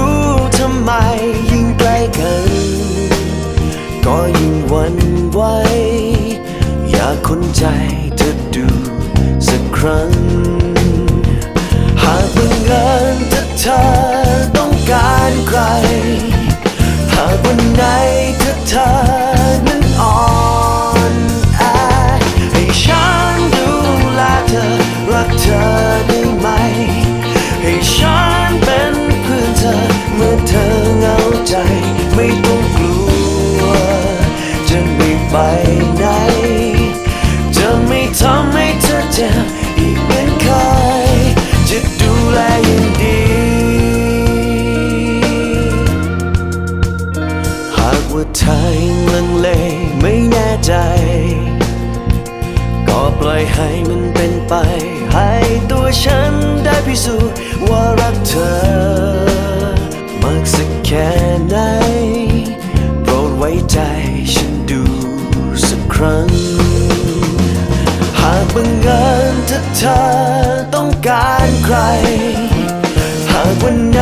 ู้ วันไหวอยากคนใจเธอดูสักครั้ง หากบังเอิญถ้าเธอต้องการใคร หากวันไหนถ้าเธอ ธออีกเหมือนเคยจะดูแลอย่างดี หากว่าเธอยังลังเลไม่แน่ใจ ก็ปล่อยให้มันเป็นไป ให้ตัวฉันได้พิสูจน์ว่ารักเธอ มากสักแค่ไหนโปรดไว้ใจฉันดูสักครั้ง หากบังเอิญ ถ้าเธอต้องการใคร หากวันไหน